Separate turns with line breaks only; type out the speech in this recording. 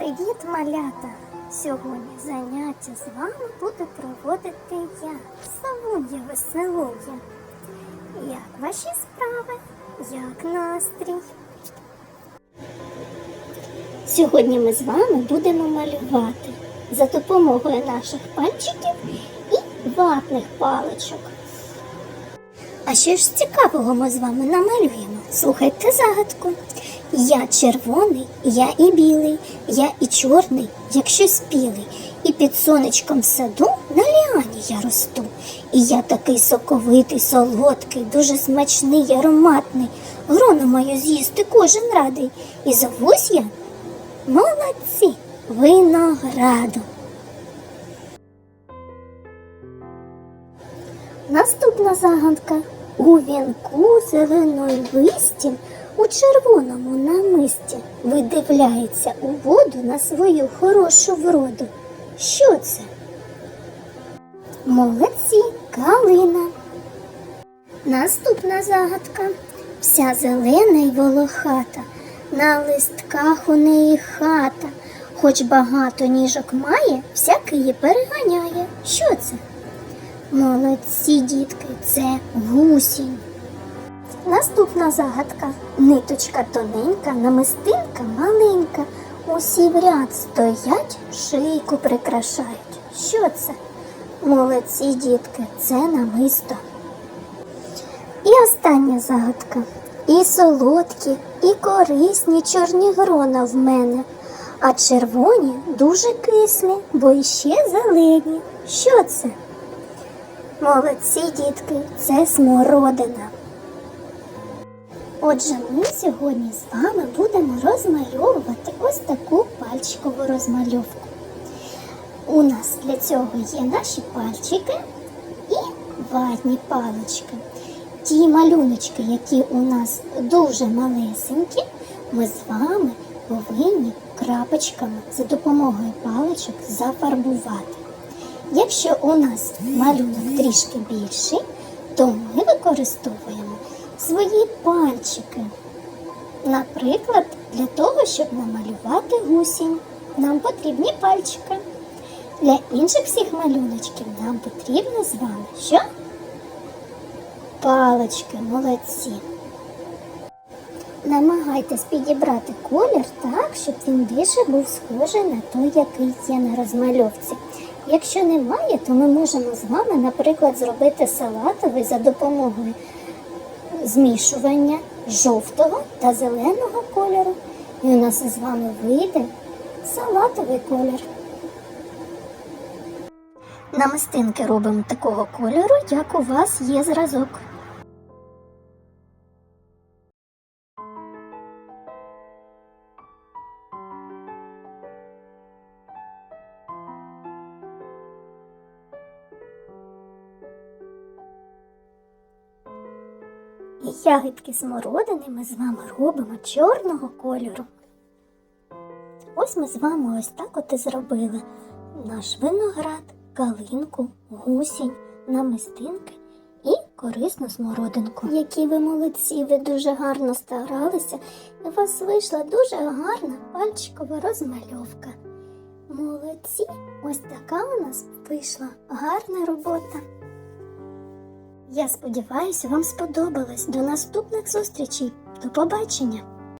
Привіт, малята! Сьогодні заняття з вами буду проводити я, Савун'я Веселуя. Як ваші справи? Як настрій? Сьогодні ми з вами будемо малювати за допомогою наших пальчиків і ватних паличок. А що ж цікавого ми з вами намалюємо? Слухайте загадку. Я червоний, я і білий, я і чорний, як щось білий, і під сонечком в саду на ліані я росту. І я такий соковитий, солодкий, дуже смачний, ароматний. Грону мою з'їсти кожен радий. І зовусь я молодці винограду. Наступна загадка. У вінку зеленої листі у червоному намисті видивляється у воду на свою хорошу вроду. Що це? Молодці, калина. Наступна загадка. Вся зелена й волохата, на листках у неї хата, хоч багато ніжок має, всяк її переганяє. Що це? Молодці, дітки, це гусінь. Наступна загадка. Ниточка тоненька, намистинка маленька. Усі в ряд стоять, шийку прикрашають. Що це? Молодці, дітки, це намисто. І остання загадка. І солодкі, і корисні чорні грона в мене, а червоні дуже кислі, бо іще зелені. Що це? Молодці, дітки, це смородина. Отже, ми сьогодні з вами будемо розмальовувати ось таку пальчикову розмальовку. У нас для цього є наші пальчики і ватні палички. Ті малюночки, які у нас дуже малесенькі, ми з вами повинні крапочками за допомогою паличок зафарбувати. Якщо у нас малюнок трішки більший, то ми використовуємо свої пальчики. Наприклад, для того, щоб намалювати гусінь, нам потрібні пальчики. Для інших всіх малюночків нам потрібно з вами що? Палички, молодці. Намагайтесь підібрати колір так, щоб він більше був схожий на той, який є на розмальовці. Якщо немає, то ми можемо з вами, наприклад, зробити салатовий за допомогою змішування жовтого та зеленого кольору. І у нас з вами вийде салатовий колір. Намистинки робимо такого кольору, як у вас є зразок. І ягідки смородини ми з вами робимо чорного кольору. Ось ми з вами ось так от і зробили наш виноград, калинку, гусінь, намистинки і корисну смородинку. Які ви молодці, ви дуже гарно старалися, і у вас вийшла дуже гарна пальчикова розмальовка. Молодці! Ось така у нас вийшла гарна робота. Я сподіваюся, вам сподобалось. До наступних зустрічей. До побачення!